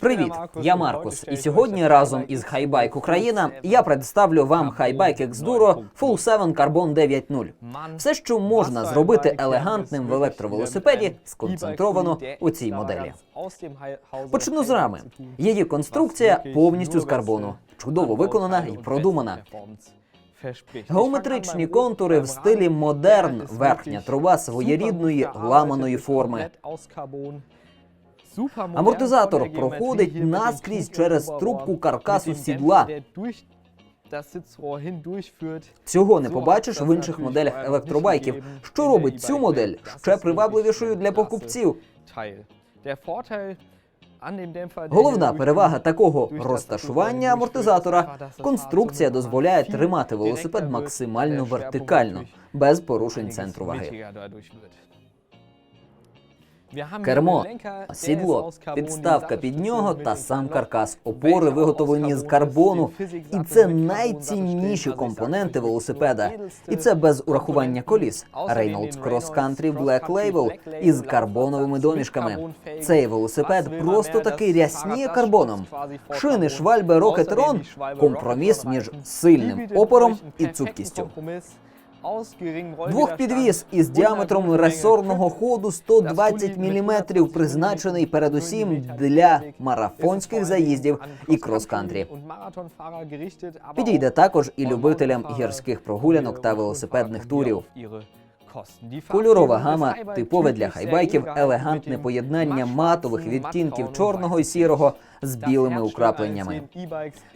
Привіт, я Маркус, і сьогодні разом із Highbike Україна я представлю вам X Duro Full 7 Carbon 9.0. Все, що можна зробити елегантним в електровелосипеді, сконцентровано у цій моделі. Почну з рами. Її конструкція повністю з карбону, чудово виконана і продумана. Геометричні контури в стилі модерн, верхня труба своєрідної ламаної форми. Амортизатор проходить наскрізь через трубку каркасу сідла. Цього не побачиш в інших моделях електробайків, що робить цю модель ще привабливішою для покупців. Головна перевага такого розташування амортизатора конструкція дозволяє тримати велосипед максимально вертикально, без порушень центру ваги. Кермо, сідло, підставка під нього та сам каркас. Опори виготовлені з карбону, і це найцінніші компоненти велосипеда. І це без урахування коліс. Reynolds Cross Country Black Label із карбоновими домішками. Цей велосипед просто таки рясніє карбоном. Шини Швальбе Rocket Ron – компроміс між сильним опором і цупкістю. Двохпідвіз із діаметром ресорного ходу 120 мм, призначений передусім для марафонських заїздів і крос-кантрі. Підійде також і любителям гірських прогулянок та велосипедних турів. Кольорова гама типове для хайбайків, елегантне поєднання матових відтінків чорного і сірого з білими украпленнями.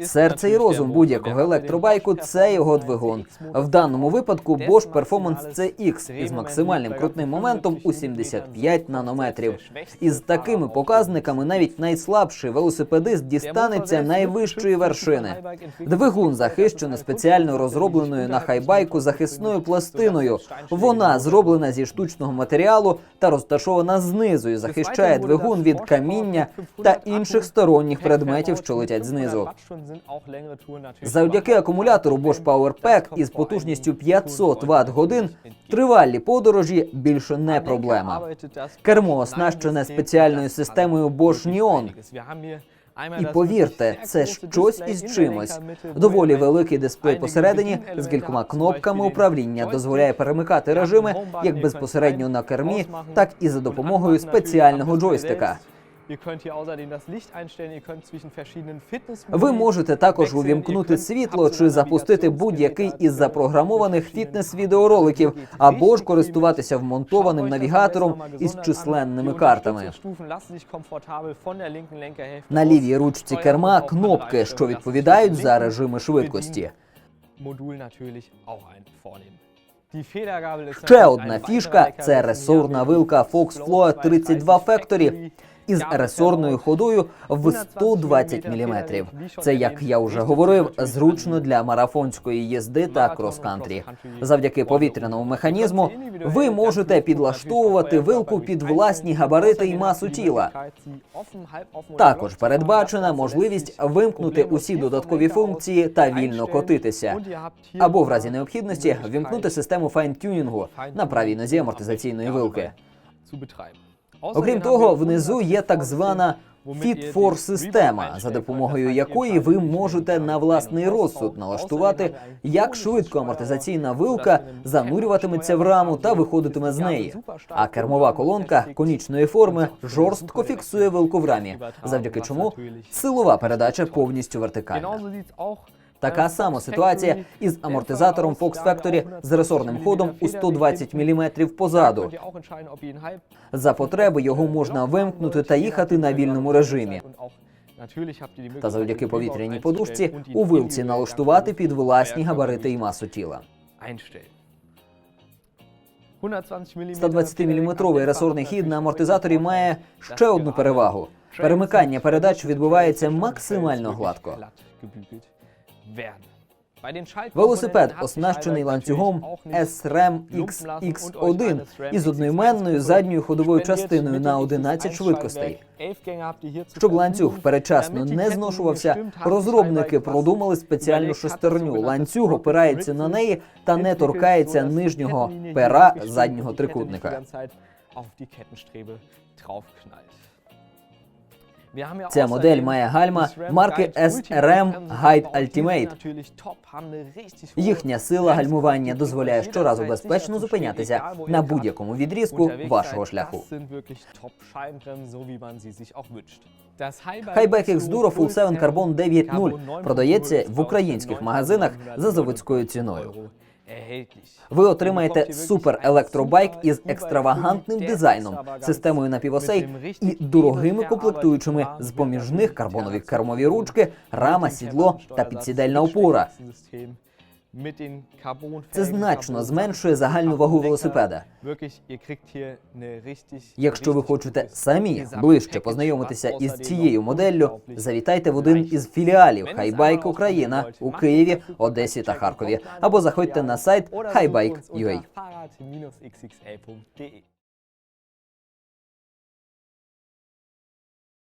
Серце і розум будь-якого електробайку це його двигун. В даному випадку Bosch Performance CX із максимальним крутним моментом у 75 нанометрів. Із такими показниками навіть найслабший велосипедист дістанеться найвищої вершини. Двигун захищено спеціально розробленою на хайбайку захисною пластиною. Вона зроблена зі штучного матеріалу та розташована знизу і захищає двигун від каміння та інших сторонніх предметів, що летять знизу. Завдяки акумулятору Bosch Power Pack із потужністю 500 Вт годин тривалі подорожі більше не проблема. Кермо оснащене спеціальною системою Bosch Neon. І повірте, це щось із чимось. Доволі великий дисплей посередині з кількома кнопками управління дозволяє перемикати режими як безпосередньо на кермі, так і за допомогою спеціального джойстика. Ви можете також увімкнути світло чи запустити будь-який із запрограмованих фітнес-відеороликів, або ж користуватися вмонтованим навігатором із численними картами. На лівій ручці керма кнопки, що відповідають за режими швидкості. Ще одна фішка це ресорна вилка Fox Floa 32 Factory із ресорною ходою в 120 мм. Це, як я вже говорив, зручно для марафонської їзди та крос-кантрі. Завдяки повітряному механізму ви можете підлаштовувати вилку під власні габарити і масу тіла. Також передбачена можливість вимкнути усі додаткові функції та вільно котитися. Або в разі необхідності вімкнути систему файн-тюнінгу на правій нозі амортизаційної вилки. Окрім того, внизу є так звана Fit for система, за допомогою якої ви можете на власний розсуд налаштувати, як швидко амортизаційна вилка занурюватиметься в раму та виходитиме з неї. А кермова колонка конічної форми жорстко фіксує вилку в рамі, завдяки чому силова передача повністю вертикальна. Така сама ситуація із амортизатором Fox Factory з ресорним ходом у 120 мм позаду. За потреби його можна вимкнути та їхати на вільному режимі. Та завдяки повітряній подушці у вилці налаштувати під власні габарити і масу тіла. 120-мм ресорний хід на амортизаторі має ще одну перевагу: перемикання передач відбувається максимально гладко. Велосипед оснащений ланцюгом SRAM XX1 із одноіменною задньою ходовою частиною на 11 швидкостей. Щоб ланцюг передчасно не зношувався, розробники продумали спеціальну шестерню. Ланцюг опирається на неї та не торкається нижнього пера заднього трикутника. Ця модель має гальма марки SRM Guide Ultimate. Їхня сила гальмування дозволяє щоразу безпечно зупинятися на будь-якому відрізку вашого шляху. Highback X Duro Full 7 Carbon 9.0 продається в українських магазинах за заводською ціною. Ви отримаєте супер електробайк із екстравагантним дизайном, системою напівосей і дорогими комплектуючими з поміж них карбонові кермові ручки, рама, сідло та підсідельна опора. Це значно зменшує загальну вагу велосипеда. Якщо ви хочете самі ближче познайомитися із цією моделлю, завітайте в один із філіалів Хайбайк Україна у Києві, Одесі та Харкові, або заходьте на сайт highbike.ua.